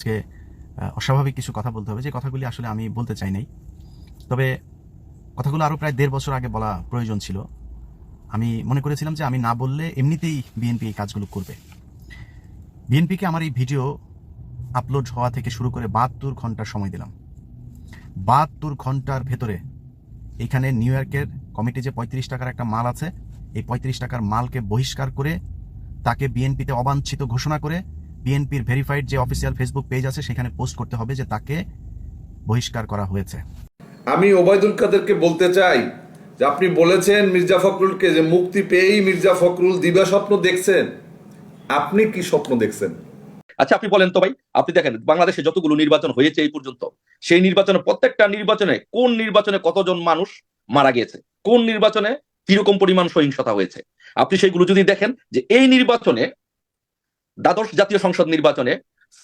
আজকে অস্বাভাবিক কিছু কথা বলতে হবে। যে কথাগুলি আসলে আমি বলতে চাই নাই। তবে কথাগুলো আরও প্রায় দেড় বছর আগে বলা প্রয়োজন ছিল। আমি মনে করেছিলাম যে আমি না বললে এমনিতেই বিএনপি এই কাজগুলো করবে। বিএনপিকে আমার এই ভিডিও আপলোড হওয়া থেকে শুরু করে বাহাত্তর ঘণ্টার সময় দিলাম। বাহাত্তর ঘণ্টার ভেতরে এখানে নিউ ইয়র্কের কমিটি যে পঁয়ত্রিশ টাকার একটা মাল আছে, এই পঁয়ত্রিশ টাকার মালকে বহিষ্কার করে তাকে বিএনপিতে অবাঞ্ছিত ঘোষণা করে বিএনপির ভেরিফাইড যে অফিসিয়াল ফেসবুক পেজ আছে সেখানে পোস্ট করতে হবে যে তাকে বহিষ্কার করা হয়েছে। আমি ওবায়দুল কাদেরকে বলতে চাই যে আপনি বলেছেন মির্জা ফখরুলকে যে মুক্তি পেয়েই মির্জা ফখরুল দিবা স্বপ্ন দেখছেন। আপনি কি স্বপ্ন দেখছেন? আচ্ছা আপনি বলেন তো ভাই আপনি দেখেন বাংলাদেশে যতগুলো নির্বাচন হয়েছে এই পর্যন্ত সেই নির্বাচনে প্রত্যেকটা নির্বাচনে কোন নির্বাচনে কতজন মানুষ মারা গিয়েছে? কোন নির্বাচনে কীরকম পরিমাণ সহিংসতা হয়েছে? আপনি সেগুলো যদি দেখেন যে এই নির্বাচনে দ্বাদশ জাতীয় সংসদ নির্বাচনে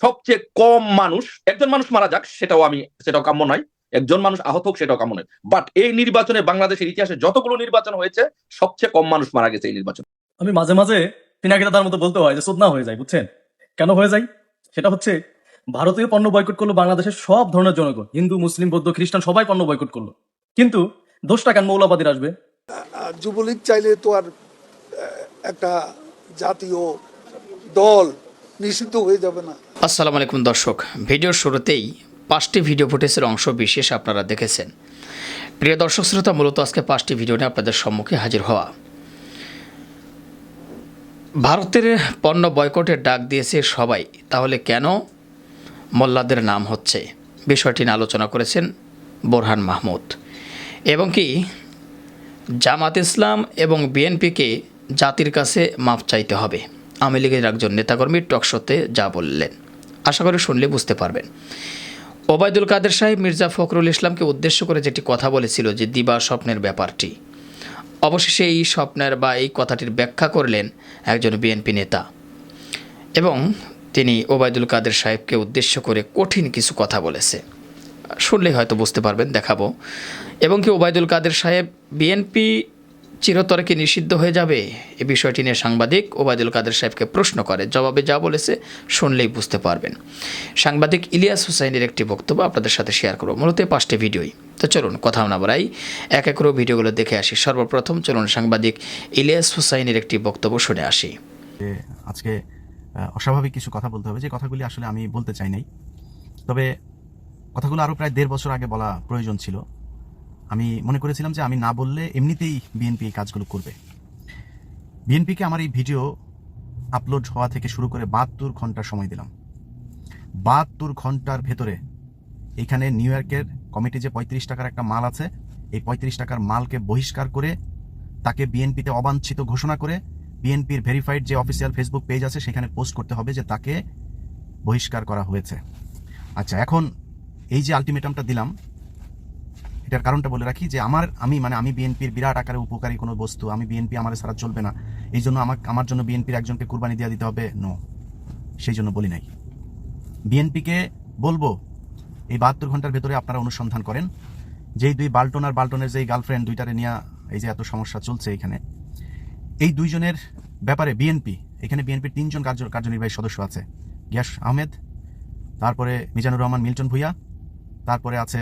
সবচেয়ে কম মানুষ একজন মানুষ মারা যাক সেটাও আমি সেটাও কাম্য নয়। একজন মানুষ আহত হোক সেটাও কাম্য নয়। বাট এই নির্বাচনে বাংলাদেশের ইতিহাসে যতগুলো নির্বাচন হয়েছে সবচেয়ে কম মানুষ মারা গেছে এই নির্বাচন। আমি মাঝে মাঝে পিনাকি দাদার মতো বলতে হয় যে সোদনা হয়ে যায়। বুঝছেন? কেন হয়ে যায়? সেটা হচ্ছে ভারতীয় পণ্য বয়কট করল বাংলাদেশের সব ধরনের জনগণ। হিন্দু মুসলিম বৌদ্ধ খ্রিস্টান সবাই পণ্য বয়কট করল। কিন্তু দোষটা কেন মৌলবাদীর আসবে? যুবলীগ চাইলে তো আর একটা জাতীয় দল নিষিদ্ধ হয়ে যাবে না। আসসালামু আলাইকুম দর্শক ভিডিওর শুরুতেই পাঁচটি ভিডিও ফুটেজের অংশ বিশেষ আপনারা দেখেছেন। প্রিয় দর্শক শ্রোতা, মূলত আজকে পাঁচটি ভিডিও নিয়ে আপনাদের সম্মুখে হাজির হওয়া। ভারতের পণ্য বয়কটের ডাক দিয়েছে সবাই, তাহলে কেন মোল্লাদের নাম হচ্ছে? বিষয়টি নিয়ে আলোচনা করেছেন বোরহান মাহমুদ। এবং কি, জামাত ইসলাম এবং বিএনপিকে জাতির কাছে মাপ চাইতে হবে? আওয়ামী লীগের একজন নেতাকর্মী টকশোতে যা বললেন। আশা করি শুনলে বুঝতে পারবেন। ওবায়দুল কাদের সাহেব, মির্জা ফখরুল ইসলামকে উদ্দেশ্য করে যেটি কথা বলেছিল যে দিবা স্বপ্নের ব্যাপারটি। অবশেষে এই স্বপ্নের বা এই কথাটির ব্যাখ্যা করলেন একজন বিএনপি নেতা। এবং তিনি ওবায়দুল কাদের সাহেবকে উদ্দেশ্য করে কঠিন কিছু কথা বলেছে। শুনলেই হয়তো বুঝতে পারবেন, দেখাবো। এবং কি ওবায়দুল কাদের সাহেব বিএনপি চিরতরে কি নিষিদ্ধ হয়ে যাবে? এ বিষয়টি নিয়ে সাংবাদিক ওবায়দুল কাদের সাহেবকে প্রশ্ন করে। জবাবে যা বলেছে শুনলেই বুঝতে পারবেন। সাংবাদিক ইলিয়াস হুসাইনের একটি বক্তব্য আপনাদের সাথে শেয়ার করব। মূলত পাঁচটি ভিডিওই। তো চলুন, কথা না বাড়াই। এক এক ভিডিওগুলো দেখে আসি। সর্বপ্রথম চলুন সাংবাদিক ইলিয়াস হুসাইনের একটি বক্তব্য শুনে আসি। আজকে অস্বাভাবিক কিছু কথা বলতে হবে। যে কথাগুলি আসলে আমি বলতে চাই নাই। তবে কথাগুলো আরও প্রায় দেড় বছর আগে বলা প্রয়োজন ছিল। আমি মনে করেছিলাম যে আমি না বললে এমনিতেই বিএনপি এই কাজগুলো করবে। বিএনপিকে আমার এই ভিডিও আপলোড হওয়া থেকে শুরু করে বাহাত্তর ঘণ্টা সময় দিলাম। বাহাত্তর ঘণ্টার ভেতরে এখানে নিউ ইয়র্কের কমিটি যে পঁয়ত্রিশ টাকার একটা মাল আছে, এই পঁয়ত্রিশ টাকার মালকে বহিষ্কার করে তাকে বিএনপিতে অবাঞ্ছিত ঘোষণা করে বিএনপির ভেরিফাইড যে অফিসিয়াল ফেসবুক পেজ আছে, সেখানে পোস্ট করতে হবে যে তাকে বহিষ্কার করা হয়েছে। আচ্ছা এখন এই যে আলটিমেটামটা দিলাম এটার কারণটা বলে রাখি যে আমার, আমি মানে আমি বিএনপির বিরাট আকারে উপকারী কোনো বস্তু, আমি বিএনপি আমার সারা চলবে না। এই জন্য আমার আমার জন্য বিএনপির একজনকে কুরবানি দিয়ে দিতে হবে? নো। সেই জন্য বলি নাই। বিএনপিকে বলব, এই বাহাত্তর ঘণ্টার ভেতরে আপনারা অনুসন্ধান করেন। যেই দুই বাল্টন আর বাল্টনের যেই গার্লফ্রেন্ড, দুইটারে নিয়ে এই যে এত সমস্যা চলছে এখানে, এই দুইজনের ব্যাপারে বিএনপি, এখানে বিএনপির তিনজন কার্য, কার্যনির্বাহী সদস্য আছে। গিয়াস আহমেদ, তারপরে মিজানুর রহমান, মিল্টন ভুইয়া, তারপরে আছে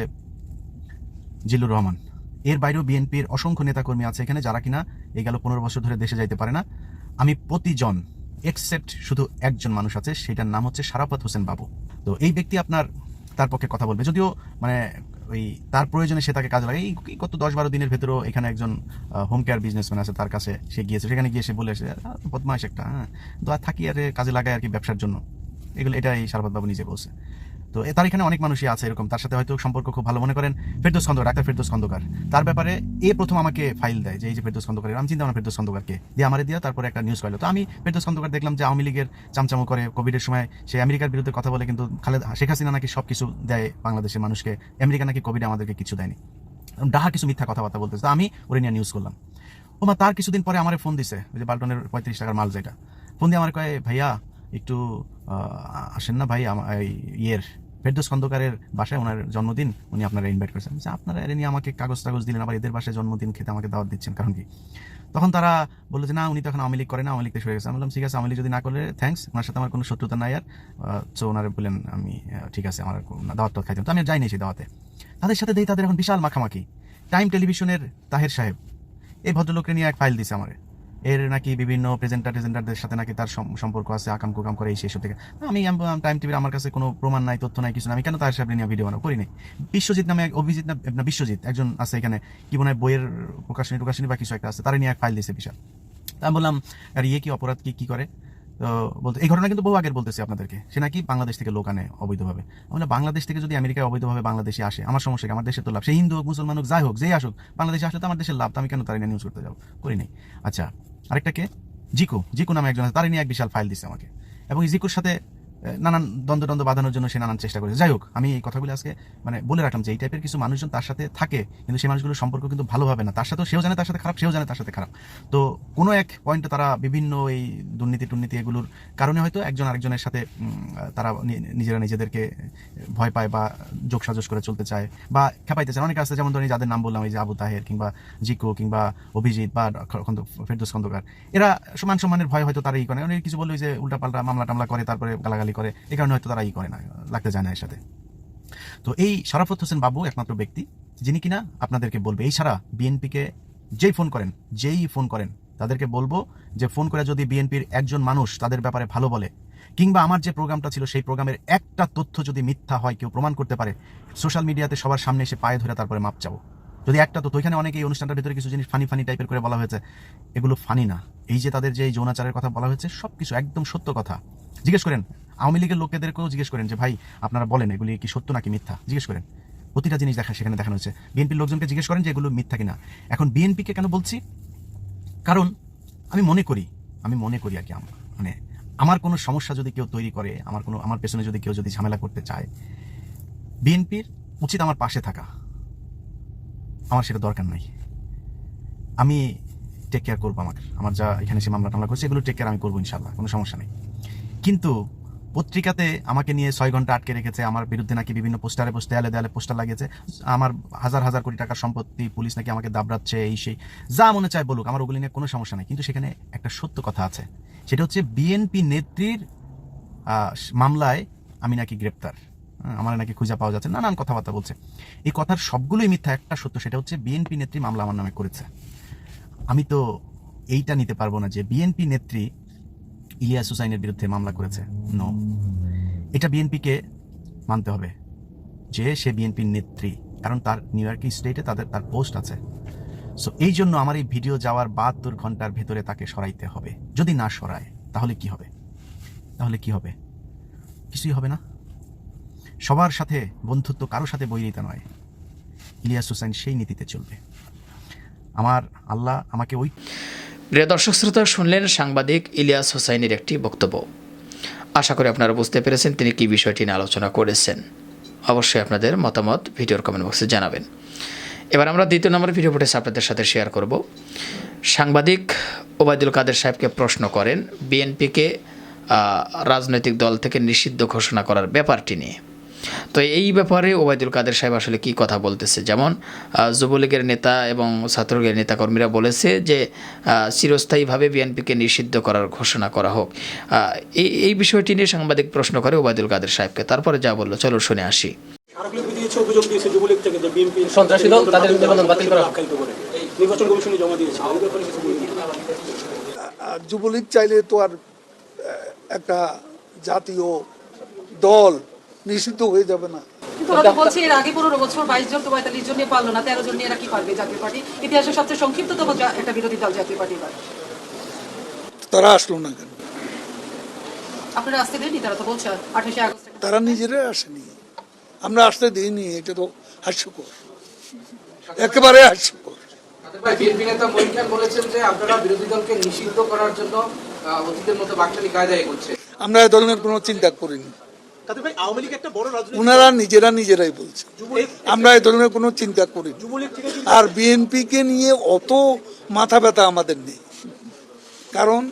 জিল্লুর রহমান। এর বাইরেও বিএনপির অসংখ্য নেতাকর্মী আছে এখানে যারা কিনা এই গেল পনেরো বছর ধরে দেশে যাইতে পারে না। আমি প্রতিজন এক্সেপ্ট শুধু একজন মানুষ আছে সেটার নাম হচ্ছে সারাফত হোসেন বাবু। তো এই ব্যক্তি আপনার তার পক্ষে কথা বলবে। যদিও মানে ওই তার প্রয়োজনে সে তাকে কাজে লাগে এই গত দশ বারো দিনের ভেতরেও এখানে একজন হোম কেয়ার বিজনেসম্যান আছে তার কাছে সে গিয়েছে। সেখানে গিয়ে সে বলে এসে "আহ, একটা হ্যাঁ। তো আর থাকি আর কাজে লাগায় আর কি ব্যবসার জন্য। এগুলো এটাই সারবাদ বাবু নিজে বলছে। তো তার এখানে অনেক মানুষই আছে এরকম। তার সাথে হয়তো সম্পর্ক খুব ভালো মনে করেন ফেরদোস খন্দকার, ডাক্তার ফেরদোস খন্দকার। তার ব্যাপারে এ প্রথম আমাকে ফাইল দেয় যে, এই যে ফেরদোস খন্দকার আমি চিন্তা ফেরদোস খন্দকারকে। দিয়ে আমারে দিয়া তারপরে একটা নিউজ করল তো আমি ফেরদোস খন্দকার দেখলাম যে, আওয়ামী লীগের চামচামো করে কোভিডের সময় সে আমেরিকার বিরুদ্ধে কথা বলে, কিন্তু খালেদ, শেখ হাসিনা নাকি সব কিছু দেয় বাংলাদেশের মানুষকে। আমেরিকা নাকি কোভিডে আমাদেরকে কিছু দেয়নি। ডাহা কিছু মিথ্যা কথাবার্তা বলতেছে। তো আমি ওরে নিয়ে নিউজ করলাম। ও মা তার কিছুদিন পরে আমার ফোন দিছে যে বাল্টনের পঁয়ত্রিশ টাকার মাল যেটা। ফোন দিয়ে আমার কয়, ভাইয়া, একটু আসেন না ভাই ইয়ের ফেরদোস খন্দকারের বাসায় ওনার জন্মদিন উনি আপনারা ইনভাইট করেছেন। আপনারা এর নিয়ে আমাকে কাগজ টাগজ দিলেন, আবার এদের বাসায় জন্মদিন খেতে আমাকে দাওয়াত দিচ্ছেন, কারণ কি? তখন তারা বলল যে, না, উনি তখন আওয়ামী লীগ করে না, আওয়ামী লীগ সরে গেছে। আমি বললাম, ঠিক আছে, আওয়ামী লীগ যদি না করলে থ্যাঙ্কস ওনার সাথে আমার কোনো শত্রুতা নাই আর। সো ওনারা বললেন, আমি ঠিক আছে, আমার দাওয়াত টাওয়াত খাইতাম তো আমি যাইনি সেই দাওয়াতে। তাদের সাথে দেই তাদের এখন বিশাল মাখামাখি। টাইম টেলিভিশনের তাহের সাহেব, এই ভদ্রলোককে নিয়ে এক ফাইল দিছে আমার। এর নাকি বিভিন্ন প্রেজেন্টার টেজেন্টারদের সাথে নাকি তার সম্পর্ক আছে আকাম কুকাম করে এই সেই সব থেকে। আমি টাইম টিভির আমার কাছে কোনো প্রমাণ নাই তথ্য নাই কিছু না আমি কেন তার সাথে নিয়ে ভিডিও বানাবো? করিনি বিশ্বজিৎ নামে অভিজিৎ না, বিশ্বজিৎ একজন আছে এখানে কি মনে হয় বইয়ের প্রকাশনী প্রকাশনী বা কিছু একটা আছে তারা নিয়ে এক ফাইল দিয়েছে বিশাল। তা আমি বললাম আর ইয়ে কি অপরাধ? কি কি করে? বলতে, এই ঘটনা কিন্তু বহু আগের বলতেছি আপনাদেরকে। সে নাকি বাংলাদেশ থেকে লোক আনে অবৈধভাবে। আমরা বাংলাদেশ থেকে যদি আমেরিকায় অবৈধভাবে বাংলাদেশে আসে, আমার সমস্যা আমার দেশের তো লাভ। সে হিন্দু হোক, মুসলমান হোক, যাই হোক, যেই আসুক, বাংলাদেশে আসলে তো আমার দেশের লাভ, তো আমি কেন তারা নিউজ করতে যাব? করি নাই। আচ্ছা আরেকটা কে? জিকু। জিকু নামে একজন আছে তারই নিয়ে এক বিশাল ফাইল দিচ্ছে আমাকে। এবং জিকুর সাথে নানান দ্বন্দ্ব দ্বন্দ্ব বাঁধানোর জন্য সে নানান চেষ্টা করেছে। যাই হোক, আমি এই কথাগুলো আজকে মানে বলে রাখলাম যে এই টাইপের কিছু মানুষজন তার সাথে থাকে, কিন্তু সেই মানুষগুলোর সম্পর্ক কিন্তু ভালোভাবে না। তার সাথেও সেও জানে তার সাথে খারাপ, সেও জানে তার সাথে খারাপ। তো কোনো এক পয়েন্টে তারা বিভিন্ন এই দুর্নীতি টুর্নীতি এগুলোর কারণে হয়তো একজন আরেকজনের সাথে তারা নিজেরা নিজেদেরকে ভয় পায় বা যোগ সাজস করে চলতে চায় বা খেপাইতে চায়। অনেকে আছে, যেমন ধরেন যাদের নাম বললাম, এই যে আবু তাহের কিংবা জিকো কিংবা অভিজিৎ বা ফেরদোস ফেরদৌস খন্দকার। এরা সমান সম্মানের ভয় হয়তো তারা ই করে অনেক কিছু বলল যে উল্টাপাল্টা মামলা টামলা করে, তারপরে গালাগালি করে এই কারণে হয়তো তারা ই করে না লাগতে যায় না এর সাথে। তো এই শরাফত হোসেন বাবু একমাত্র ব্যক্তি, যিনি কিনা আপনাদেরকে বলবে, এই ছাড়া বিএনপিকে যেই ফোন করেন, যেই ফোন করেন, তাদেরকে বলব যে ফোন করে যদি বিএনপির একজন মানুষ তাদের ব্যাপারে ভালো বলে, কিংবা আমার যে প্রোগ্রামটা ছিল সেই প্রোগ্রামের একটা তথ্য যদি মিথ্যা হয়, কেউ প্রমাণ করতে পারে, সোশ্যাল মিডিয়াতে সবার সামনে এসে পায়ে ধরে তারপরে মাপ চাবো। যদি একটা তো ওইখানে অনেকে এই অনুষ্ঠানটার ভিতরে কিছু জিনিস ফানি ফানি টাইপের করে বলা হয়েছে, এগুলো ফানি না। এই যে তাদের যে এই যৌনাচারের কথা বলা হয়েছে সব কিছু একদম সত্য কথা। জিজ্ঞেস করেন আওয়ামী লীগের লোকেদেরকেও জিজ্ঞেস করেন যে, ভাই, আপনারা বলেন এগুলি কি সত্য নাকি মিথ্যা? জিজ্ঞেস করেন। প্রতিটা জিনিস দেখা সেখানে দেখানো হয়েছে। বিএনপির লোকজনকে জিজ্ঞেস করেন যে, এগুলো মিথ্যা কিনা? এখন বিএনপিকে কেন বলছি? কারণ আমি মনে করি, আমি মনে করি আর কি মানে আমার কোনো সমস্যা যদি কেউ তৈরি করে, আমার কোনো আমার পেছনে যদি কেউ যদি ঝামেলা করতে চায়, বিএনপির উচিত আমার পাশে থাকা। আমার সেটা দরকার নাই। আমি টেক কেয়ার করব আমার আমার যা এখানে সে মামলা টামলা করছে, এগুলো টেক কেয়ার আমি করব ইনশাল্লাহ কোনো সমস্যা নেই। কিন্তু পত্রিকাতে আমাকে নিয়ে ছয় ঘণ্টা আটকে রেখেছে। আমার বিরুদ্ধে নাকি বিভিন্ন পোস্টারে পোস্ট দেয়ালে দেয়ালে পোস্টার লাগিয়েছে। আমার হাজার হাজার কোটি টাকার সম্পত্তি পুলিশ নাকি আমাকে দাবড়াচ্ছে, এই সেই। যা মনে চায় বলুক, আমার ওগুলি নিয়ে কোনো সমস্যা নেই। কিন্তু সেখানে একটা সত্য কথা আছে। সেটা হচ্ছে বিএনপি নেত্রীর মামলায় আমি নাকি গ্রেপ্তার। আমার নাকি খুঁজে পাওয়া যাচ্ছে, নানান কথাবার্তা বলছে। এই কথার সবগুলোই মিথ্যা। একটা সত্য সেটা হচ্ছে বিএনপি নেত্রী মামলা আমার নামে করেছে। আমি তো এইটা নিতে পারব না যে বিএনপি নেত্রী ইলিয়াস হুসাইনের বিরুদ্ধে মামলা করেছে। নো এটা বিএনপিকে মানতে হবে যে সে বিএনপির নেত্রী, কারণ তার নিউ ইয়র্ক স্টেটে তাদের, তার পোস্ট আছে। সো এই জন্য আমার এই ভিডিও যাওয়ার বাহাত্তর ঘণ্টার ভেতরে তাকে সরাইতে হবে। যদি না সরায়, তাহলে কি হবে? তাহলে কি হবে? কিছুই হবে না। সবার সাথে বন্ধুত্ব কারোর সাথে বৈরিতা নয়। ইলিয়াস হুসাইন সেই নীতিতে চলবে। আমার আল্লাহ আমাকে ওই প্রিয় দর্শক শ্রোতা, শুনলেন সাংবাদিক ইলিয়াস হোসাইনের একটি বক্তব্য। আশা করি আপনারা বুঝতে পেরেছেন তিনি কি বিষয়টি নিয়ে আলোচনা করেছেন। অবশ্যই আপনাদের মতামত ভিডিওর কমেন্ট বক্সে জানাবেন। এবার আমরা দ্বিতীয় নম্বর ভিডিও ফুটেজ আপনাদের সাথে শেয়ার করব। সাংবাদিক ওবায়দুল কাদের সাহেবকে প্রশ্ন করেন, বিএনপিকে রাজনৈতিক দল থেকে নিষিদ্ধ ঘোষণা করার ব্যাপারটি নিয়ে। তো এই ব্যাপারে ওবায়দুল কাদের সাহেব আসলে কি কথা বলতেছে? যেমন যুবলীগের নেতা এবং ছাত্রলীগের নেতাকর্মীরা বলেছে যে চিরস্থায়ীভাবে বিএনপিকে নিষিদ্ধ করার ঘোষণা করা হোক। এই এই বিষয়টি নিয়ে সাংবাদিক প্রশ্ন করে ওবায়দুল কাদের সাহেবকে। তারপরে যা বলল চলো শুনে আসি। অভিযোগ দিয়েছে যুবলীগ থেকে যে বিএনপি সন্ত্রাসী দল, তাদের নিবন্ধন বাতিল করা করে। নির্বাচন কমিশনে জমা দিয়েছে। এই ব্যাপারে কিছু বলবেন? আর যুবলীগ চাইলে তো আর একটা জাতীয় দল নিষিদ্ধ হয়ে যাবে না। কিন্তু ওরা তো বলছে এর আগে পনেরো বছর বাইশ জন তো পঁয়তাল্লিশ জন নিয়ে পারল না তেরো জন নিয়ে এরা কি পারবে জাতীয় পার্টি? ইতিহাসের সবচেয়ে সংক্ষিপ্ততম একটা বিরোধী দল জাতীয় পার্টি তারা আসলো না কেন? আপনারা আসতে দেননি? তারা তো বলছে আঠাশে আগস্ট তারা নিজেরাই আসেনি। আমরা আসতে দিইনি এটা তো হাস্যকর। একেবারে হাস্যকর। বিএনপি নেতা মহিন বলেছেন যে আপনারা বিরোধী দলকে নিষিদ্ধ করার জন্য আহ, অতীতের মতো বাকশালী কায়দায় করছে আমরা এ ধরনের কোনো চিন্তা করিনি। ওনারা নিজেরা নিজেরাই বলছে। আমরা এ ধরনের কোনো চিন্তা করিনি। আর বিএনপিকে নিয়ে অত মাথা ব্যথা আমাদের নেই। কারণ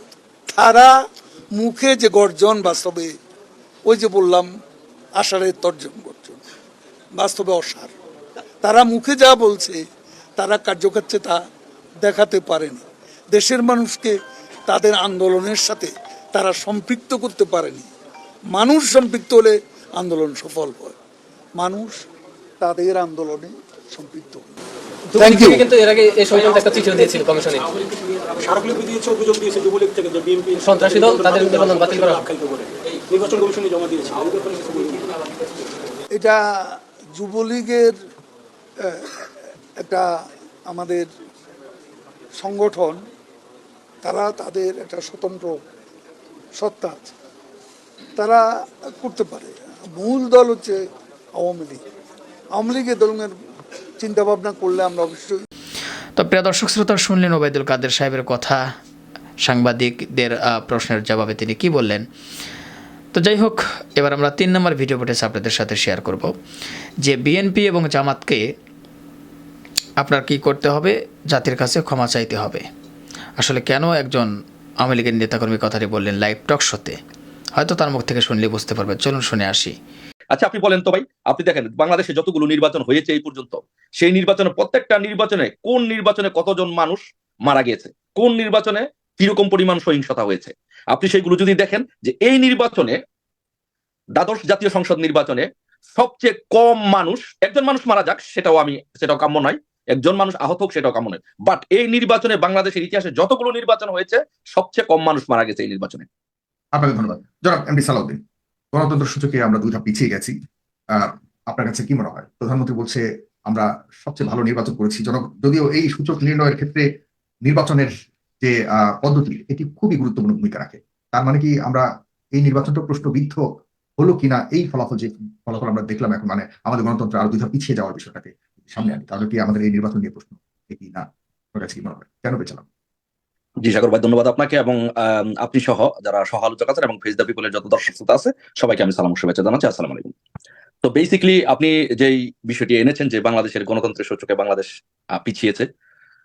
তারা মুখে যে গর্জন বাস্তবে ওই যে বললাম আষাঢ়ের তর্জন গর্জন বাস্তবে অসার। তারা মুখে যা বলছে তারা কার্যক্ষেত্রে তা দেখাতে পারেনি। দেশের মানুষকে তাদের আন্দোলনের সাথে তারা সম্পৃক্ত করতে পারেনি। মানুষ সম্পৃক্ত হলে আন্দোলন সফল হয়। মানুষ তাদের আন্দোলনে সম্পৃক্ত। হয় থ্যাংক ইউ কিন্তু এর আগে এই সংক্রান্ত একটা চিঠিও দিয়েছিল কমিশনে। স্মারকলিপি দিয়েছে অভিযোগ দিয়েছে যুবলীগ থেকে যে বিএনপি সন্ত্রাসী দল, তাদের নিবন্ধন বাতিল করা হোক। আখ্যায়িত করে। এই নির্বাচন কমিশনে জমা দিয়েছে। এই ব্যাপারে কিছু বলবেন কি? এটা যুবলীগের একটা আমাদের সংগঠন তারা তাদের একটা স্বতন্ত্র সত্তা আছে। তারা করতে পারে। মূল দল হচ্ছে আওয়ামী লীগ। আওয়ামী লীগের দলের চিন্তা ভাবনা করলে আমরা অবশ্যই তো প্রিয় দর্শক শ্রোতা, শুনলেন ওবায়দুল কাদের সাহেবের কথা। সাংবাদিকদের প্রশ্নের জবাবে তিনি কি বললেন? তো যাই হোক, এবার আমরা তিন নম্বর ভিডিও ফুটেজ আপনাদের সাথে শেয়ার করব। যে বিএনপি এবং জামাতকে আপনার কি করতে হবে? জাতির কাছে ক্ষমা চাইতে হবে। আসলে কেন একজন আওয়ামী লীগের নেতাকর্মী কথাটি বললেন লাইভ টক শোতে? হয়তো তার মুখ থেকে শুনলে বুঝতে পারবেন চলুন শুনে আসি। আচ্ছা আপনি বলেন তো ভাই, আপনি দেখেন, বাংলাদেশে যতগুলো নির্বাচন হয়েছে এই পর্যন্ত, সেই নির্বাচনে প্রত্যেকটা নির্বাচনে কোন নির্বাচনে কতজন মানুষ মারা গিয়েছে? কোন নির্বাচনে কীরকম পরিমাণ সহিংসতা হয়েছে? আপনি সেগুলো যদি দেখেন, যে এই নির্বাচনে দ্বাদশ জাতীয় সংসদ নির্বাচনে সবচেয়ে কম মানুষ, একজন মানুষ মারা যাক, সেটাও আমি, সেটাও কাম্য নয়, একজন মানুষ আহত হোক, সেটাও কাম্য নয়। বাট এই নির্বাচনে বাংলাদেশের ইতিহাসে যতগুলো নির্বাচন হয়েছে, সবচেয়ে কম মানুষ মারা গেছে এই নির্বাচনে। আপনাকে ধন্যবাদ। জনাব এমডি সালাউদ্দিন, গণতন্ত্র সূচকে আমরা দুই ধাপ পিছিয়ে গেছি। আপনার কাছে কি মনে হয়? প্রধানমন্ত্রী বলছে, আমরা সবচেয়ে ভালো নির্বাচন করেছি। জন যদিও এই সূচক নির্ণয়ের ক্ষেত্রে নির্বাচনের যে পদ্ধতি, এটি খুবই গুরুত্বপূর্ণ ভূমিকা রাখে। তার মানে কি, আমরা এই নির্বাচনটা প্রশ্নবিদ্ধ হলো কিনা, এই ফলাফল যে ফলাফল আমরা দেখলাম এখন মানে আমাদের গণতন্ত্র আরও দুই ধাপ পিছিয়ে যাওয়ার বিষয়টাকে সামনে আনি। তাহলে কি আমাদের এই নির্বাচন নিয়ে প্রশ্ন? কি না। আপনার কাছে কি মনে হয়? কেন পেছালাম জি, সাগর ভাই, ধন্যবাদ আপনাকে এবং আপনি সহ যারা সহ আলোচক আছেন এবং ফেস দ্য পিপলের যত দর্শক শ্রোতা আছে, সবাইকে আমি সালাম শুভেচ্ছা জানাচ্ছি। আসসালামু আলাইকুম। তো বেসিক্যালি আপনি যেই বিষয়টি এনেছেন যে বাংলাদেশের গণতন্ত্রের সূচকে বাংলাদেশ পিছিয়েছে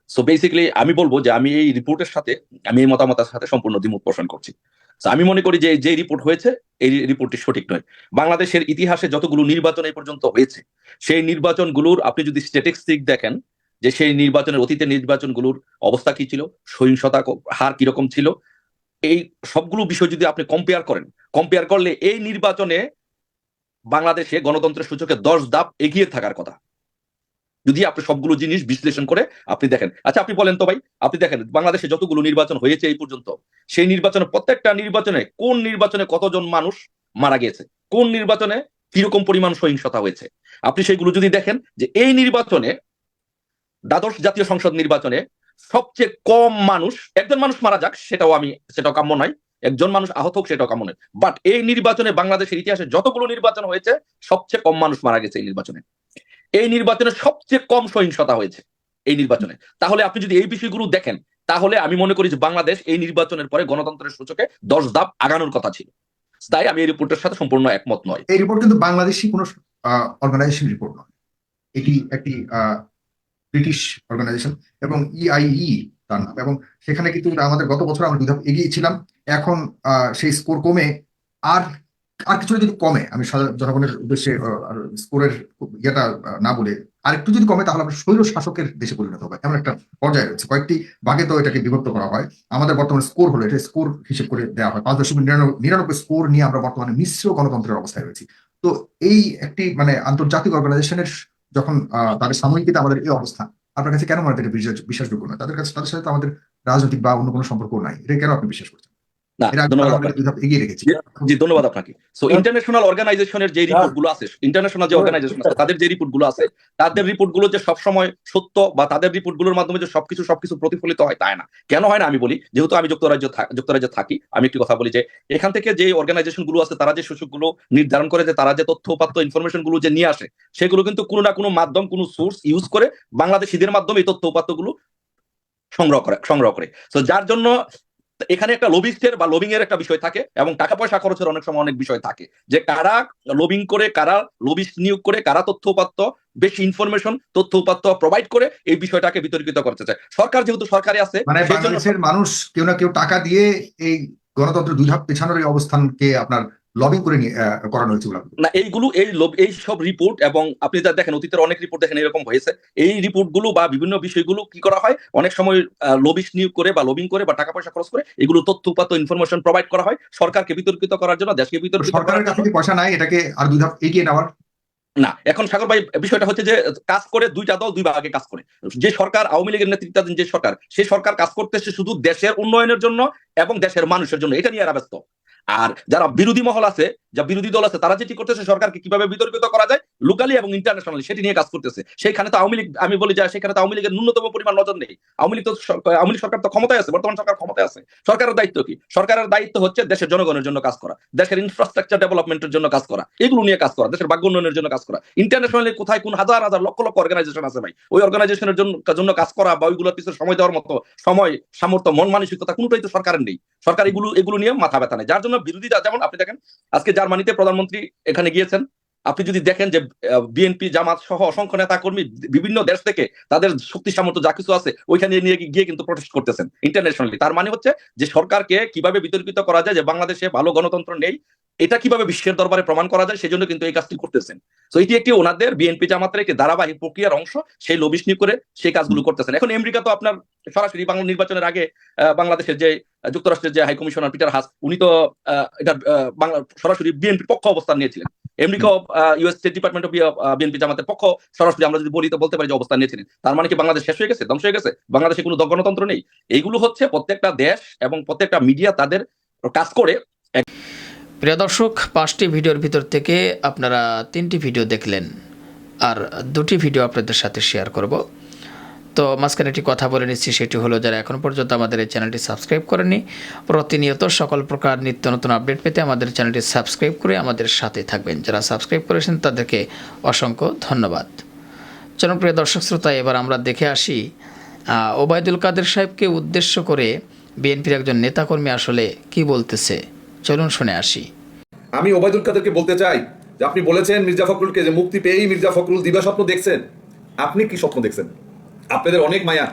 সো বেসিক্যালি আমি বলব যে আমি এই রিপোর্টের সাথে, আমি এই মতামতের সাথে সম্পূর্ণ দ্বিমত পোষণ করছি। আমি মনে করি যে যে রিপোর্ট হয়েছে, এই রিপোর্টটি সঠিক নয়। বাংলাদেশের ইতিহাসে যতগুলো নির্বাচন এই পর্যন্ত হয়েছে, সেই নির্বাচনগুলোর আপনি যদি স্ট্যাটিস্টিক দেখেন যে সেই নির্বাচনের অতীতের নির্বাচনগুলোর অবস্থা কি ছিল? সহিংসতা হার কীরকম ছিল? এই সবগুলো বিষয় যদি আপনি কম্পেয়ার করেন কম্পেয়ার করলে এই নির্বাচনে বাংলাদেশে গণতন্ত্রের সূচকে দশ ধাপ এগিয়ে থাকার কথা। যদি আপনি সবগুলো জিনিস বিশ্লেষণ করে আপনি দেখেন। আচ্ছা আপনি বলেন তো ভাই, আপনি দেখেন বাংলাদেশে যতগুলো নির্বাচন হয়েছে এই পর্যন্ত, সেই নির্বাচনে প্রত্যেকটা নির্বাচনে কোন নির্বাচনে কতজন মানুষ মারা গিয়েছে? কোন নির্বাচনে কীরকম পরিমাণ সহিংসতা হয়েছে? আপনি সেগুলো যদি দেখেন যে এই নির্বাচনে দ্বাদশ জাতীয় সংসদ নির্বাচনে সবচেয়ে কম মানুষ, একজন মানুষ মারা যাক, সেটাও আমি, সেটাও কাম্য নয়। একজন মানুষ আহত হোক, সেটাও কাম্য নয়। বাট এই নির্বাচনে বাংলাদেশের ইতিহাসে যতগুলো নির্বাচন হয়েছে, সবচেয়ে কম মানুষ মারা গেছে এই নির্বাচনে। এই নির্বাচনে সবচেয়ে কম সহিংসতা হয়েছে এই নির্বাচনে। তাহলে আপনি যদি এই বিষয়গুলো দেখেন, তাহলে আমি মনে করি যে বাংলাদেশ এই নির্বাচনের পরে গণতন্ত্রের সূচকে দশ ধাপ আগানোর কথা ছিল। তাই আমি এই রিপোর্টের সাথে সম্পূর্ণ একমত নয়। এই রিপোর্ট কিন্তু বাংলাদেশি কোনো অর্গানাইজেশন রিপোর্ট নয়। এটি একটি ব্রিটিশ অর্গানাইজেশন এবং ইআইই তার নাম। এবং সেখানে কিন্তু আমাদের গত বছর আমরা দুই ধাপ এগিয়ে ছিলাম এখন সেই স্কোর কমে। আর আর কিছু যদি কমে, আমি জনগণের উদ্দেশ্যে স্কোরের ইয়েটা না বলে আর একটু যদি কমে, তাহলে আমরা স্বৈর শাসকের দেশে পরিণত হবে। এমন একটা পর্যায়ে রয়েছে। কয়েকটি ভাগে তো এটাকে বিভক্ত করা হয়। আমাদের বর্তমানে স্কোর হলো এটা। স্কোর হিসেব করে দেওয়া হয়। পাঁচ দশমিক নিরানব্বই স্কোর নিয়ে আমরা বর্তমানে মিশ্র গণতন্ত্রের অবস্থায় রয়েছি। তো এই একটি মানে আন্তর্জাতিক অর্গানাইজেশনের যখন আহ, তাদের সাময়িকীতে আমাদের এই অবস্থা আপনার কাছে কেন মনে হয় এটা বিশ্বাস- বিশ্বাসযোগ্য নয়? তাদের কাছে তাদের সাথে আমাদের রাজনৈতিক বা অন্য কোনো সম্পর্ক নাই। এটা কেন আপনি বিশ্বাস করছেন? না ধন্যবাদ আপনাকে। এগিয়ে রেখেছি। জি ধন্যবাদ আপনাকে। সো ইন্টারন্যাশনাল অর্গানাইজেশনের যে রিপোর্টগুলো আছে ইন্টারন্যাশনাল যে অর্গানাইজেশন আছে তাদের যে রিপোর্টগুলো আছে তাদের রিপোর্টগুলো যে সবসময় সত্য বা তাদের রিপোর্টগুলোর মাধ্যমে যে সবকিছু সবকিছু প্রতিফলিত হয় তাই না? কেন হয় না আমি বলি? যেহেতু আমি যুক্তরাজ্য যুক্তরাজ্যে থাকি আমি একটি কথা বলি যে এখান থেকে যে অর্গানাইজেশনগুলো আছে তারা যে সূচকগুলো নির্ধারণ করে যে তারা যে তথ্য উপাত্ত ইনফরমেশনগুলো যে নিয়ে আসে সেগুলো কিন্তু কোনো না কোনো মাধ্যম কোনো সোর্স ইউজ করে বাংলাদেশিদের মাধ্যমে এই তথ্য উপাত্তগুলো সংগ্রহ করে সংগ্রহ করে। তো যার জন্য এখানে একটা লবিস্টের বা লবিং এর একটা বিষয় থাকে এবং টাকা পয়সা খরচের অনেক সময় অনেক বিষয় থাকে। যে কারা লবিং করে কারা লবিস্ট নিয়োগ করে কারা তথ্য উপাত্ত বেশি ইনফরমেশন তথ্য উপাত্ত প্রোভাইড করে এই বিষয়টাকে বিতর্কিত করতে চায়। সরকার যেহেতু সরকারি আছে মানে মানুষ কেউ না কেউ টাকা দিয়ে এই গণতন্ত্র দুই ধাপ পেছানোর এই অবস্থানকে আপনার লবিং করে করানো হয়েছে না এইগুলো এই এই সব রিপোর্ট এবং আপনি যা দেখেন অতীতের অনেক রিপোর্ট দেখেন এরকম হয়েছে। এই রিপোর্টগুলো বা বিভিন্ন বিষয়গুলো কি করা হয়? অনেক সময় লবিস নিয়োগ করে বা লবিং করে বা টাকা পয়সা খরচ করে এগুলো তথ্য উপাত্ত ইনফরমেশন প্রোভাইড করা হয় সরকারকে বিতর্কিত করার জন্য দেশকে বিতর্কিত করার সরকারের কাছে পয়সা নাই এটাকে আর দুই ধাপ এগিয়ে নেওয়ার। না এখন সাগর ভাই বিষয়টা হচ্ছে যে কাজ করে দুইটা দল দুই ভাগে কাজ করে। যে সরকার আওয়ামী লীগের নেতৃত্বাধীন যে সরকার সেই সরকার কাজ করতেছে শুধু দেশের উন্নয়নের জন্য এবং দেশের মানুষের জন্য। এটা নিয়ে এরা ব্যস্ত। আর যারা বিরোধী মহল আছে, যা বিরোধী দল আছে, তারা যেটি করতেছে সরকারকে কীভাবে বিতর্কিত করা যায় লোকালি এবং ইন্টারন্যাশনালি সেটি নিয়ে কাজ করতেছে। সেইখানে তো আওয়ামী লীগ, আমি বলি যে, সেখানে তো আওয়ামী লীগের ন্যূনতম পরিমাণ নজর নেই। আওয়ামী লীগ তো আওয়ামী লীগ সরকার তো ক্ষমতায় আছে, বর্তমান সরকার ক্ষমতায় আছে। সরকারের দায়িত্ব কি? সরকারের দায়িত্ব হচ্ছে দেশের জনগণের জন্য কাজ করা, দেশের ইনফ্রাস্ট্রাকচার ডেভেলপমেন্টের জন্য কাজ করা, এগুলো নিয়ে কাজ করা, দেশের ভাগ্য উন্নয়নের জন্য কাজ করা। ইন্টারন্যাশনালি কোথায় কোন হাজার হাজার লক্ষ লক্ষ অর্গানাইজেশন আছে ভাই? ওই অর্গানাইজেশনের জন্য কাজ করা বা ওইগুলোর পিছনে সময় দেওয়ার মতো সময়, সামর্থ্য, মন মানসিকতা কোনটাই তো সরকারের নেই। সরকার এগুলো এগুলো নিয়ে মাথা ব্যথা নেই। যার জন্য বিরোধীরা, যেমন আপনি দেখেন, আজকে জার্মানিতে প্রধানমন্ত্রী এখানে গিয়েছেন আপনি যদি দেখেন যে বিএনপি জামাত সহ অসংখ্য নেতা কর্মী বিভিন্ন দেশ থেকে তাদের শক্তি সামর্থ্য যা কিছু আছে, ওইখানে নিয়ে গিয়ে কিন্তু প্রটেস্ট করতেছেন ইন্টারন্যাশনালি তার মানে হচ্ছে যে সরকারকে কীভাবে বিতর্কিত করা যায় যে বাংলাদেশে ভালো গণতন্ত্র নেই এটা কীভাবে বিশ্বের দরবারে প্রমাণ করা যায় সেজন্য কিন্তু এই কাজটি করতেছেন। তো এটি একটি ওনাদের বিএনপি জামাতের একটি ধারাবাহিক প্রক্রিয়ার অংশ। সেই নিয়োগ করে সেই কাজগুলো করতেছেন। এখন আমেরিকা তো আপনার সরাসরি বাংলা নির্বাচনের আগে বাংলাদেশের যে, যুক্তরাষ্ট্রের যে হাই কমিশনার পিটার হাস, উনি তো এটা বাংলা, সরাসরি বিএনপির পক্ষ অবস্থান নিয়েছিলেন। America US state department of BNP জামাতের পক্ষ সরাসরি আমরা যদি বলি তো বলতে পারি যে অবস্থান নিয়েছিলেন। তার মানে কি বাংলাদেশ শেষ হয়ে গেছে? ধ্বংস হয়ে গেছে? বাংলাদেশে কোনো গণতন্ত্র নেই? এইগুলো হচ্ছে প্রত্যেকটা দেশ এবং প্রত্যেকটা মিডিয়া তাদের কাজ করে। প্রিয় দর্শক, পাঁচটি ভিডিওর ভিতর থেকে আপনারা তিনটি ভিডিও দেখলেন আর দুটি ভিডিও আপনাদের সাথে শেয়ার করব। তো মাঝখানে একটি কথা বলে নিচ্ছি, সেটি হলো যারা এখন পর্যন্ত আমাদের এই চ্যানেলটি সাবস্ক্রাইব করেনি প্রতিনিয়ত সকল প্রকার নিত্য নতুন আপডেট পেতে আমাদের চ্যানেলটি সাবস্ক্রাইব করে আমাদের সাথে থাকবেন। যারা সাবস্ক্রাইব করেছেন, তাদেরকে অসংখ্য ধন্যবাদ। জনপ্রিয় দর্শক শ্রোতা, এবার আমরা দেখে আসি ওবায়দুল কাদের সাহেবকে উদ্দেশ্য করে বিএনপির একজন নেতাকর্মী আসলে কি বলতেছে? চলুন শুনে আসি। আমি ওবায়দুল কাদেরকে বলতে চাই যে আপনি বলেছেন মির্জা ফখরুলকে যে মুক্তি পেয়েই মির্জা ফখরুল দিবা স্বপ্ন দেখছেন। আপনি কি স্বপ্ন দেখছেন? আপনাদের অনেক মায়া।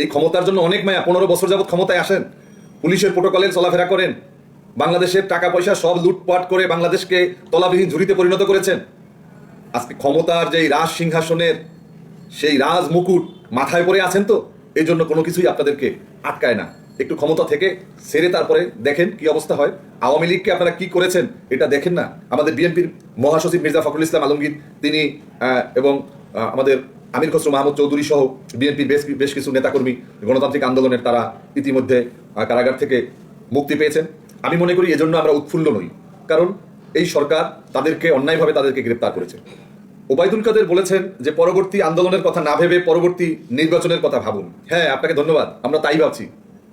এই ক্ষমতার জন্য অনেক মায়া। পনেরো বছর যাবৎ ক্ষমতায় আসেন। পুলিশের প্রোটোকলে চলাফেরা করেন। বাংলাদেশের টাকা পয়সা সব লুটপাট করে বাংলাদেশকে তলাবিহীন ঝুড়িতে পরিণত করেছেন। আজকে ক্ষমতার যেই রাজ সিংহাসনের সেই রাজ মুকুট মাথায় পরে আছেন তো? এই জন্য কোনো কিছুই আপনাদেরকে আটকায় না। একটু ক্ষমতা থেকে সেরে তারপরে দেখেন কি অবস্থা হয়। আওয়ামী লীগকে আপনারা কি করেছেন এটা দেখেন না। আমাদের বিএনপির মহাসচিব মির্জা ফখরুল ইসলাম আলমগীর, তিনি এবং আমাদের আমির খসরু মাহমুদ চৌধুরী সহ বিএনপির বেশ বেশ কিছু নেতাকর্মী গণতান্ত্রিক আন্দোলনের তারা ইতিমধ্যে কারাগার থেকে মুক্তি পেয়েছেন। আমি মনে করি এজন্য আমরা উৎফুল্ল নই। কারণ এই সরকার তাদেরকে অন্যায়ভাবে তাদেরকে গ্রেপ্তার করেছে। ওবায়দুল কাদের বলেছেন যে, পরবর্তী আন্দোলনের কথা না ভেবে পরবর্তী নির্বাচনের কথা ভাবুন। হ্যাঁ আপনাকে ধন্যবাদ। আমরা তাই ভাবছি।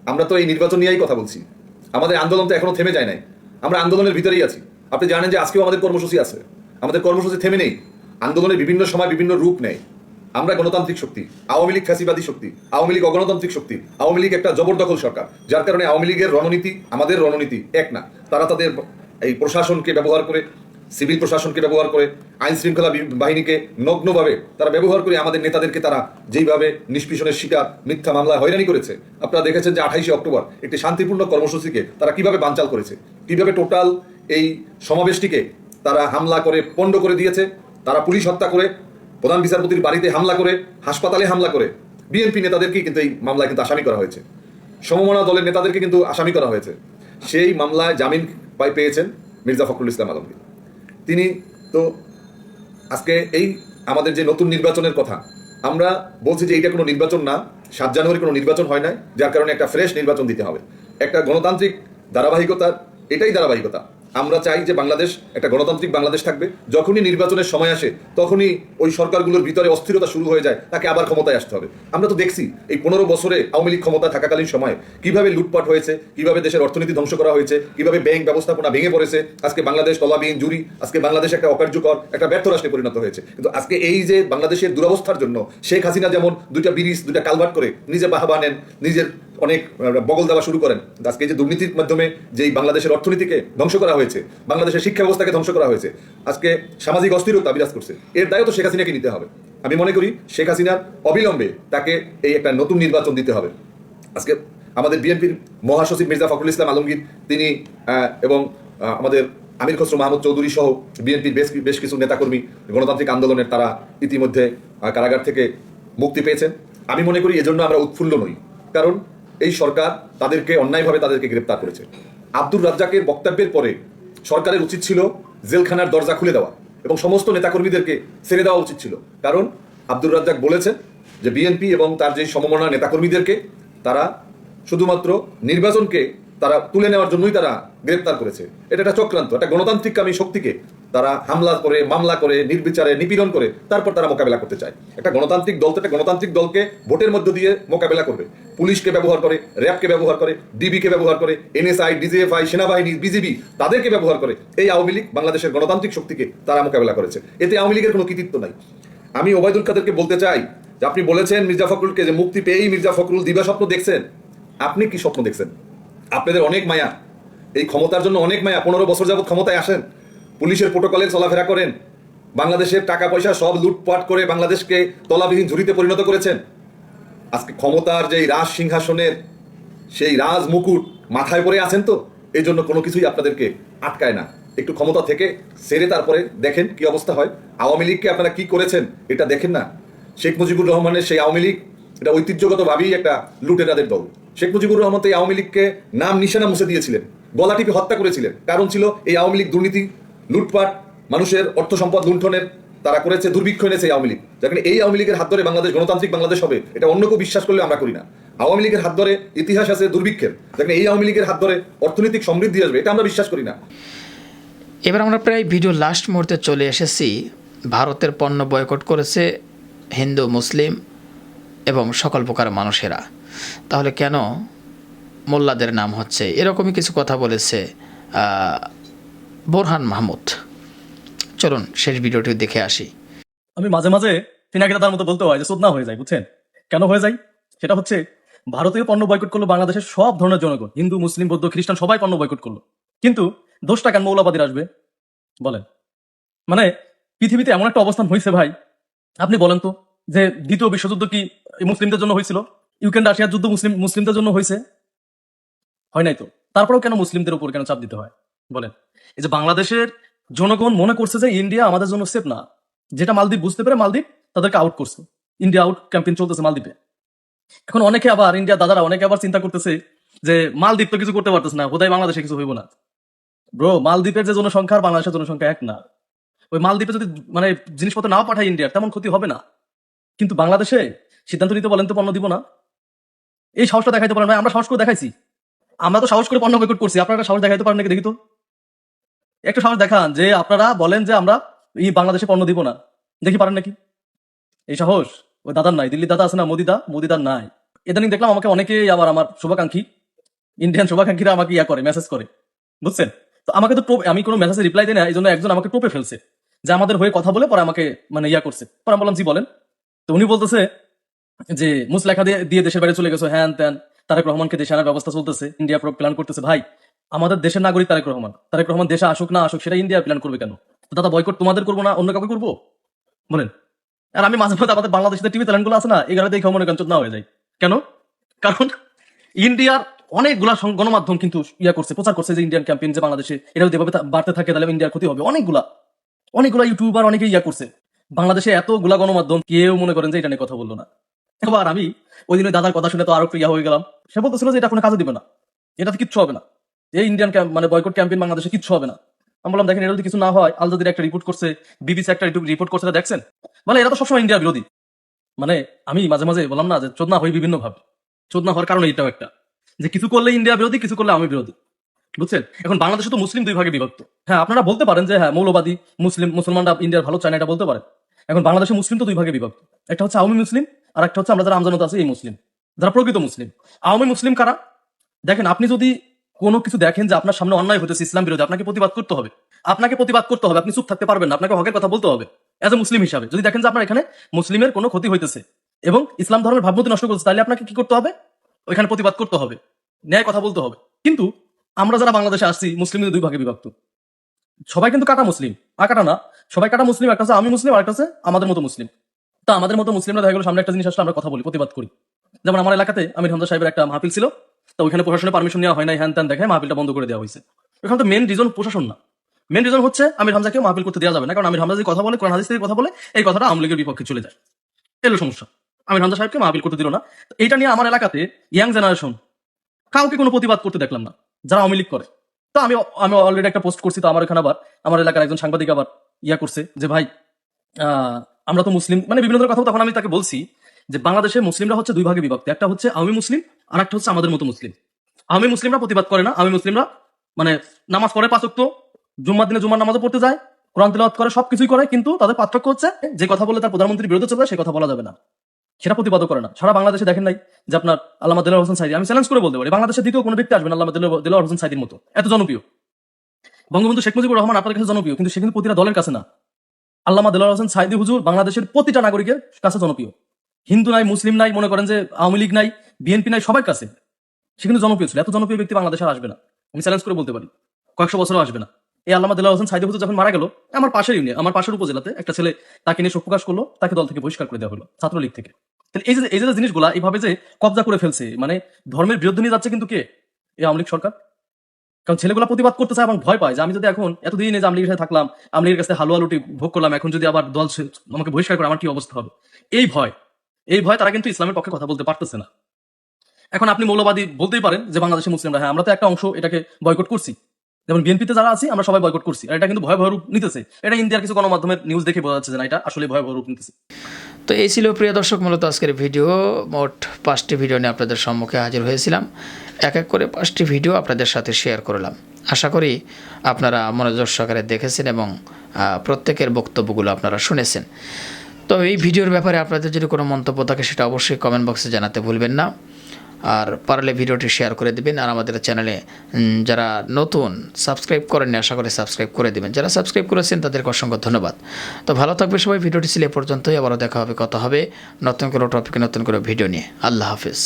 আমরা তো এই নির্বাচন নিয়েই কথা বলছি। আমাদের আন্দোলন তো এখনও থেমে যায় নাই। আমরা আন্দোলনের ভিতরেই আছি। আপনি জানেন যে আজকেও আমাদের কর্মসূচি আছে। আমাদের কর্মসূচি থেমে নেই। আন্দোলনের বিভিন্ন সময় বিভিন্ন রূপ নেয়। আমরা গণতান্ত্রিক শক্তি, আওয়ামী লীগ ফ্যাসিবাদী শক্তি, আওয়ামী লীগ অগণতান্ত্রিক শক্তি, আওয়ামী লীগ একটা জবরদখল সরকার, যার কারণে আওয়ামী লীগের রণনীতি, আমাদের রণনীতি এক না। তারা তাদের এই প্রশাসনকে ব্যবহার করে সিভিল প্রশাসনকে ব্যবহার করে আইন শৃঙ্খলা বাহিনীকে নগ্নভাবে তারা ব্যবহার করে আমাদের নেতাদেরকে তারা যেইভাবে নিষ্পেষণের শিকার, মিথ্যা মামলায় হয়রানি করেছে। আপনারা দেখেছেন যে আঠাইশে অক্টোবর একটি শান্তিপূর্ণ কর্মসূচিকে তারা কীভাবে বানচাল করেছে, কীভাবে টোটাল এই সমাবেশটিকে তারা হামলা করে পণ্ড করে দিয়েছে, তারা পুলিশ হত্যা করে, প্রধান বিচারপতির বাড়িতে হামলা করে, হাসপাতালে হামলা করে। বিএনপি নেতাদেরকে কিন্তু এই মামলায় কিন্তু আসামি করা হয়েছে। সমমনা দলের নেতাদেরকে কিন্তু আসামি করা হয়েছে। সেই মামলায় জামিন পাই পেয়েছেন মির্জা ফখরুল ইসলাম আলমগীর। তিনি তো আজকে এই আমাদের যে নতুন নির্বাচনের কথা, আমরা বলছি যে এইটা কোনো নির্বাচন না, সাত জানুয়ারি কোনো নির্বাচন হয় নাই, যার কারণে একটা ফ্রেশ নির্বাচন দিতে হবে। একটা গণতান্ত্রিক ধারাবাহিকতা এটাই ধারাবাহিকতা। আমরা চাই যে বাংলাদেশ, একটা গণতান্ত্রিক বাংলাদেশ থাকবে। যখনই নির্বাচনের সময় আসে, তখনই ওই সরকারগুলোর ভিতরে অস্থিরতা শুরু হয়ে যায়, তাকে আবার ক্ষমতায় আসতে হবে। আমরা তো দেখছি এই পনেরো বছরে আওয়ামী লীগ ক্ষমতা থাকাকালীন সময় কীভাবে লুটপাট হয়েছে, কীভাবে দেশের অর্থনীতি ধ্বংস করা হয়েছে, কীভাবে ব্যাংক ব্যবস্থাপনা ভেঙে পড়েছে, আজকে বাংলাদেশ তলাবিহীন জুরি আজকে বাংলাদেশ একটা অকার্যকর, একটা ব্যর্থ রাষ্ট্রে পরিণত হয়েছে। কিন্তু আজকে এই যে বাংলাদেশের দুরবস্থার জন্য শেখ হাসিনা যেমন দুইটা ব্রিজ, দুইটা কালভার্ট করে নিজে বাহাবা নেন, নিজের অনেক বগল দেওয়া শুরু করেন। আজকে যে দুর্নীতির মাধ্যমে যেই বাংলাদেশের অর্থনীতিকে ধ্বংস করা হয়েছে, বাংলাদেশের শিক্ষা ব্যবস্থাকে ধ্বংস করা হয়েছে, আজকে সামাজিক অস্থিরতা বিরাজ করছে। এর দায়ও তো শেখ হাসিনাকে নিতে হবে। আমি মনে করি শেখ হাসিনার অবিলম্বে তাকে এই একটা নতুন নির্বাচন দিতে হবে। আজকে আমাদের বিএনপির মহাসচিব মির্জা ফখরুল ইসলাম আলমগীর, তিনি এবং আমাদের আমির খসরু মাহমুদ চৌধুরী সহ বিএনপির বেশ বেশ কিছু নেতাকর্মী গণতান্ত্রিক আন্দোলনের তারা ইতিমধ্যে কারাগার থেকে মুক্তি পেয়েছেন। আমি মনে করি এজন্য আমরা উৎফুল্ল নই। কারণ এই সরকার তাদেরকে, অন্যায়ভাবে তাদেরকে গ্রেপ্তার করেছে। আব্দুর রাজ্জাকের বক্তব্যের পরে সরকারের উচিত ছিল জেলখানার দরজা খুলে দেওয়া এবং সমস্ত নেতাকর্মীদেরকে ছেড়ে দেওয়া উচিত ছিল। কারণ আব্দুর রাজ্জাক বলেছেন যে বিএনপি এবং তার যে সমমনা নেতাকর্মীদেরকে তারা শুধুমাত্র নির্বাচনকে তারা তুলে নেওয়ার জন্যই তারা গ্রেপ্তার করেছে। এটা একটা চক্রান্ত, একটা গণতান্ত্রিককামী শক্তিকে তারা হামলা করে, মামলা করে, নির্বিচারে, নিপীড়ন করে, তারপর তারা মোকাবেলা করতে চায়। একটা গণতান্ত্রিক দল তো একটা গণতান্ত্রিক দলকে ভোটের মধ্য দিয়ে মোকাবেলা করবে। পুলিশকে ব্যবহার করে, র্যাবকে ব্যবহার করে, ডিবিকে ব্যবহার করে, এনএসআই, ডিজিএফআই, সেনাবাহিনী, বিজিবি, তাদেরকে ব্যবহার করে, এই আওয়ামী লীগ বাংলাদেশের গণতান্ত্রিক শক্তিকে তারা মোকাবেলা করেছে। এতে আওয়ামী লীগের কোনো কৃতিত্ব নাই। আমি ওবায়দুল কাদেরকে বলতে চাই যে আপনি বলেছেন মির্জা ফখরুলকে যে মুক্তি পেয়েই মির্জা ফখরুল দিবা স্বপ্ন দেখছেন। আপনি কি স্বপ্ন দেখছেন? আপনাদের অনেক মায়া। এই ক্ষমতার জন্য অনেক মায়া। পনেরো বছর যাবত ক্ষমতায় আসেন। পুলিশের প্রোটোকলে চলাফেরা করেন। বাংলাদেশের টাকা পয়সা সব লুটপাট করে বাংলাদেশকে তলাবিহীন ঝুড়িতে পরিণত করেছেন। আজকে ক্ষমতার যেই রাজ সিংহাসনের সেই রাজ মুকুট মাথায় পরে আছেন তো, এই জন্য কোনো কিছুই আপনাদেরকে আটকায় না। একটু ক্ষমতা থেকে সেরে তারপরে দেখেন কি অবস্থা হয়। আওয়ামী লীগকে আপনারা কি করেছেন এটা দেখেন না। শেখ মুজিবুর রহমানের সেই আওয়ামী লীগ, এটা ঐতিহ্যগতভাবেই একটা লুটেরাদের দল। শেখ মুজিবুর রহমান তো এই আওয়ামী লীগকে নাম নিশানা মুছে দিয়েছিলেন গলা টিপে হত্যা করেছিলেন। কারণ ছিল এই আওয়ামী লীগ দুর্নীতি লুটপাট, মানুষের অর্থ সম্পদ লুণ্ঠনের তারা করেছে, দুর্ভিক্ষ এনেছে আওয়ামী লীগ। যেখানে এই আওয়ামী লীগের হাত ধরে বাংলাদেশ গণতান্ত্রিক বাংলাদেশ হবে, এটা অন্য কেউ বিশ্বাস করলে আমরা করি না। আওয়ামী লীগের হাত ধরে ইতিহাস আছে দুর্ভিক্ষের। যেখানে এই আওয়ামী লীগের হাত ধরে অর্থনৈতিক সমৃদ্ধি আসবে, এটা আমরা বিশ্বাস করি না। এবার আমরা প্রায় ভিডিও লাস্ট মুহূর্তে চলে এসেছি। ভারতের পণ্য বয়কট করেছে হিন্দু, মুসলিম এবং সকল প্রকার মানুষেরা। তাহলে কেন মোল্লাদের নাম হচ্ছে? এরকমই কিছু কথা বলেছে বোরহান মাহমুদ। চলুন শেষ ভিডিওটি দেখে আসি। আমি মাঝে মাঝে পিনাকি দাদার মতো বলতে হয় যে সোদনা হয়ে যায়, বুঝছেন? কেন হয়ে যায়? সেটা হচ্ছে ভারতীয় পণ্য বয়কট করল বাংলাদেশের সব ধরনের জনগণ। হিন্দু, মুসলিম, বৌদ্ধ, খ্রিস্টান, সবাই পণ্য বয়কট করল। কিন্তু দোষটা কেন মৌলাবাদীর আসবে? বলেন। মানে পৃথিবীতে এমন একটা অবস্থান হয়েছে ভাই। আপনি বলেন তো, যে দ্বিতীয় বিশ্বযুদ্ধ কি মুসলিমদের জন্য হয়েছিল? ইউক্রেন রাশিয়ার যুদ্ধ মুসলিম মুসলিমদের জন্য হয়েছে? হয় নাই তো? তারপরেও কেন মুসলিমদের উপর কেন চাপ দিতে হয়? বলেন। এই যে বাংলাদেশের জনগণ মনে করছে যে ইন্ডিয়া আমাদের জন্য সেফ না, যেটা মালদ্বীপ বুঝতে পেরে মালদ্বীপ তাদেরকে আউট করছে। ইন্ডিয়া আউট ক্যাম্পেইন চলতেছে মালদ্বীপে। এখন অনেকে আবার ইন্ডিয়া দাদারা অনেকে আবার চিন্তা করতেছে যে মালদ্বীপ তো কিছু করতে পারতেছে না, বোধহয় বাংলাদেশে কিছু হইব না। ব্রো মালদ্বীপের যে জনসংখ্যা আর বাংলাদেশের জনসংখ্যা এক না। ওই মালদ্বীপে যদি মানে জিনিসপত্র নাও পাঠায় ইন্ডিয়ার, তেমন ক্ষতি হবে না। কিন্তু বাংলাদেশে সিদ্ধান্ত নিতে বলেন তো পণ্য দিব না। এই সাহসটা দেখাইতে পারেন আমরা সাহস করে দেখাইছি। আমরা তো সাহস করে পণ্য বয়কট করছি, আপনারা সাহস দেখাইতে পারেন নাকি দেখি তো। একটু সাহস দেখান যে আপনারা বলেন যে আমরা এই বাংলাদেশে পণ্য দিব না। দেখি পারেন নাকি? এই সাহস? ওই দাদার নাই। দিল্লির দাদা আছে না? মোদিদা মোদিদার নাই। ইদানিং দেখলাম আমাকে অনেকেই আবার আমার শুভাকাঙ্ক্ষী ইন্ডিয়ান শুভাকাঙ্ক্ষীরা আমাকে ইয়া করে মেসেজ করে। বুঝছেন? তো আমাকে তো আমি কোনো মেসেজে রিপ্লাই দিই না এই জন্য একজন আমাকে টোপে ফেলছে। যে আমাদের হয়ে কথা বলে পরে আমাকে মানে ইয়া করছে। পরে আমি বললাম, জি, বলেন। তো উনি বলতেছে যে, মুসলেখা দিয়ে দেশের বাইরে চলে গেছো। হ্যান ত্যান। তারেক রহমানকে দেশে আনার ব্যবস্থা চলতেছে। ইন্ডিয়া প্ল্যান করতেছে। ভাই আমাদের দেশের নাগরিক তারেক রহমান। তারেক রহমান দেশে আসুক না আসুক, সেটা ইন্ডিয়া প্ল্যান করবে কেন? দাদা বয়কট তোমাদের করব না? অন্য কাউকে করব? বলেন। আর আমি মাঝে মাঝে আমাদের বাংলাদেশের টিভি চ্যানেলগুলো আছে না এগুলো দেখে মনে করেন না হয়ে যায়। কেন? কারণ ইন্ডিয়ার অনেকগুলা গণমাধ্যম কিন্তু ইয়া করছে, প্রচার করছে যে ইন্ডিয়ান ক্যাম্পেইন যে বাংলাদেশে এটা যদি এভাবে বাড়তে থাকে, তাহলে ইন্ডিয়ার ক্ষতি হবে। অনেকগুলা। অনেকগুলা ইউটিউবার অনেকে ইয়া করছে। বাংলাদেশে এতগুলা গণমাধ্যম, কেউ মনে করেন যে এটা নিয়ে কথা বলল না। এবার আমি ওই দিন দাদার কথা শুনে তো আরও ইয়া হয়ে গেলাম। সে বলতেছিল যে এটা কোনো কাজে দিবে না। এটাতে কিচ্ছু হবে না। এই ইন্ডিয়ান ক্যাম্প মানে বয়কট ক্যাম্পেইন বাংলাদেশে কিচ্ছু হবে না। আমি বললাম, দেখেন এটা যদি কিছু না হয় আল জাজিরা একটা রিপোর্ট করছে বিবিসি একটা রিপোর্ট করছে দেখছেন? মানে এরা তো সবসময় ইন্ডিয়া বিরোধী। মানে আমি মাঝে মাঝে বললাম না যে চোদনা হই বিভিন্ন ভাবে চোদনা হওয়ার কারণে এটাও একটা। যে কিছু করলে ইন্ডিয়া বিরোধী, কিছু করলে আমি বিরোধী। বুঝছেন? এখন বাংলাদেশে তো মুসলিম দুই ভাগে বিভক্ত। হ্যাঁ আপনারা বলতে পারেন যে হ্যাঁ মৌলবাদী, মুসলিম মুসলমানরা ইন্ডিয়ার ভালো চায় না এটা বলতে পারেন এখন বাংলাদেশে মুসলিম তো দুই ভাগে বিভক্ত। একটা হচ্ছে আওয়ামী মুসলিম, আর একটা হচ্ছে আমরা যারা আমজানত আছে, এই মুসলিম। যারা প্রকৃত মুসলিম। আওয়ামী মুসলিম কারা? দেখেন, আপনি যদি কোনো কিছু দেখেন যে আপনার সামনে অন্যায় হতেছে ইসলাম বিরোধী, আপনাকে প্রতিবাদ করতে হবে। আপনাকে প্রতিবাদ করতে হবে, আপনি চুপ থাকতে পারবেন না, আপনাকে হকের কথা বলতে হবে এজ এ মুসলিম হিসাবে। যদি দেখেন যে আপনার এখানে মুসলিমের কোনো ক্ষতি হইতেছে এবং ইসলাম ধর্মের ভাবমূর্তি নষ্ট করছে তাহলে আপনাকে কি করতে হবে? ওইখানে প্রতিবাদ করতে হবে, ন্যায় কথা বলতে হবে। কিন্তু আমরা যারা বাংলাদেশে আসছি মুসলিমদের দুই ভাগে বিভক্ত। সবাই কিন্তু কাটা মুসলিম, আর কাটা না, সবাই কাটা মুসলিম, একটা হচ্ছে আমি মুসলিম আর একটা হচ্ছে আমাদের মতো মুসলিম। তা আমাদের মতো মুসলিমরা দেখা গেলো সামনে একটা জিনিস আসলে আমরা কথা বলি, প্রতিবাদ করি। যেমন আমার এলাকাতে আমির হামজা সাহেবের একটা মাহফিল ছিল তো ওইখানে প্রশাসনের পারমিশন নেওয়া হয় নাই, হ্যান ত্যান দেখে মাহফিলটা বন্ধ করে দেওয়া হয়েছে। ওখানে তো মেন রিজন প্রশাসন না। মেন রিজন হচ্ছে আমির হামজাকে মাহফিল করতে দেওয়া যাবে না, কারণ আমির হামজা যদি কথা বলে, কোরআন হাদিস থেকে কথা বলে, এই কথাটা আওয়ামী লীগের বিপক্ষে চলে যায়। এলো সমস্যা। আমির হামজা সাহেবকে মাহফিল করতে দিল না। তো এইটা নিয়ে আমার এলাকাতে ইয়াং জেনারেশন কাউকে কোনো প্রতিবাদ করতে দেখলাম না, যারা আওয়ামী লীগ করে। তো আমি আমি অলরেডি একটা পোস্ট করছি, তো আমার এখানে আবার, আমার এলাকার একজন সাংবাদিক আবার ইয়া করছে যে, ভাই আমরা তো মুসলিম মানে বিভিন্ন ধরনের কথা, তখন আমি তাকে বলছি যে বাংলাদেশের মুসলিমরা হচ্ছে দুই ভাগে বিভক্ত। একটা হচ্ছে আমি মুসলিম আর একটা হচ্ছে আমাদের মতো মুসলিম। আমি মুসলিমরা প্রতিবাদ করে না আমি মুসলিমরা মানে নামাজ পড়ে পাঁচক্ত জুম্মার দিনে জুম্মার নামাজও পড়তে যায়, কোরআন তেলাওয়াত করে, সবকিছুই করে, কিন্তু তাদের পার্থক্য হচ্ছে যে কথা বলে তার প্রধানমন্ত্রীর বিরুদ্ধে চলে সে কথা বলা যাবে না। সেটা প্রতিবাদও করে না। সারা বাংলাদেশে দেখেন নাই যে আপনার আল্লাহ দিলার হোসেন সাইদি আমি চ্যালেঞ্জ করে বলতে পারি, বাংলাদেশের দ্বিতীয় কোনো ব্যক্তি আসবেন আল্লামা দিলার হোসেন সাইদির মতো। এত জনপ্রিয়। বঙ্গবন্ধু শেখ মুজিবুর রহমান আপনার কাছে জনপ্রিয়, কিন্তু সে কিন্তু প্রতিটা দলের কাছে না। আল্লামা দিলার হোসেন সাইদি হুজুর বাংলাদেশের প্রতিটা নাগরিকের কাছে জনপ্রিয়। হিন্দু নাই, মুসলিম নাই, মনে করেন যে আওয়ামী লীগ নাই, বিএনপি নাই, সবার কাছে। সে কিন্তু জনপ্রিয় ছিল। এত জনপ্রিয় ব্যক্তি বাংলাদেশে আসবে না। আমি চ্যালেঞ্জ করে বলতে পারি। কয়েকশো বছরও আসবে না। এই আল্লামা দিল্লাহ হোসেন সাইদি যখন মারা গেল, আমার পাশের ইউনিয়ন আমার পাশের উপজেলাতে একটা ছেলে তাকে নিয়ে শোক প্রকাশ করল, তাকে দল থেকে বহিষ্কার করে দেওয়া হলো, ছাত্রলীগ থেকে। তাহলে এই যে এই যে জিনিসগুলা, এইভাবে যে কবজা করে ফেলছে মানে ধর্মের বিরুদ্ধে নিয়ে যাচ্ছে কিন্তু কে? এই আওয়ামী সরকার? কারণ ছেলেগুলো প্রতিবাদ করতে চায় এবং ভয় পায় যে আমি যদি এখন এতদিন যে আওয়ামী লীগের সাথে থাকলাম, আওয়ামী লীগের কাছে হালুয়া লুটি ভোগ করলাম, এখন যদি আবার দল আমাকে বহিষ্কার করে, আমার কি অবস্থা হবে? এই ভয়। এই ভয়ে তারা কিন্তু ইসলামের পক্ষে কথা বলতে পারতেছে না। এখন আপনি মৌলবাদী বলতেই পারেন যে বাংলাদেশের মুসলিমরা হ্যাঁ আমরা তো একটা অংশ এটাকে বয়কট করছি। যেমন বিএনপিতে যারা আছি, আমরা সবাই বয়কট করছি। আর এটা কিন্তু ভয় ভয় রূপ নিতেছে। এটা ইন্ডিয়ার কিছু গণমাধ্যমের নিউজ দেখে বোঝা যাচ্ছে না, এটা আসলে ভয় ভয় রূপ নিতেছে। তো এই ছিল প্রিয় দর্শক, মূলত আজকের ভিডিও। মোট পাঁচটি ভিডিও নিয়ে আপনাদের সম্মুখে হাজির হয়েছিলাম। এক এক করে পাঁচটি ভিডিও আপনাদের সাথে শেয়ার করলাম। আশা করি আপনারা মনোযোগ সহকারে দেখেছেন এবং প্রত্যেকের বক্তব্যগুলো আপনারা শুনেছেন। তো এই ভিডিওর ব্যাপারে আপনাদের যদি কোনো মন্তব্য থাকে, সেটা অবশ্যই কমেন্ট বক্সে জানাতে ভুলবেন না। আর পারলে ভিডিওটি শেয়ার করে দেবেন, আর আমাদের চ্যানেলে যারা নতুন সাবস্ক্রাইব করেননি, আশা করে সাবস্ক্রাইব করে দেবেন। যারা সাবস্ক্রাইব করেছেন, তাদেরকে অসংখ্য ধন্যবাদ। তো ভালো থাকবে সবাই, ভিডিওটি ছিল এ পর্যন্তই, আবারও দেখা হবে, কথা হবে নতুন কোনো টপিকে নতুন কোনো ভিডিও নিয়ে। আল্লাহ হাফিজ।